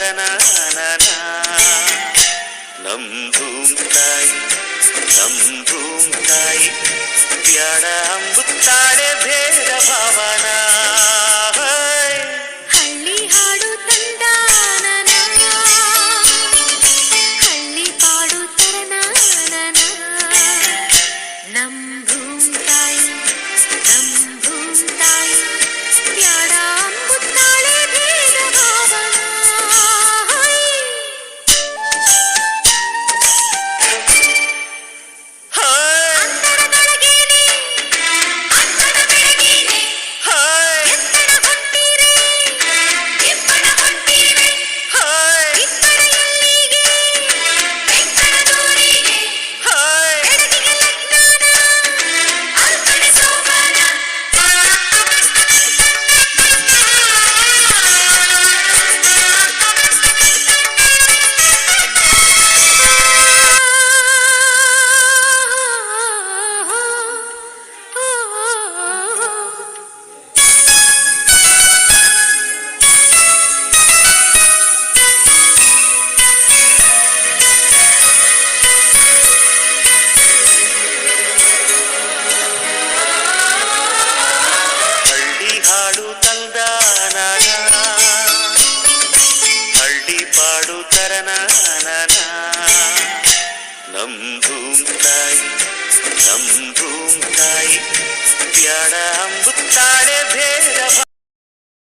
ശരണാനന നമ്പൂം തായ് നമ്പൂം തായ് ത്യാടാമ്പുത്താടെ ഭേദഭാവന ತರನಾನ ನಮ್ ಭೂಮ್ ತಾಯಿ ನಮ್ ಭೂಮ್ ತಾಯಿ ಬ್ಯಾಡ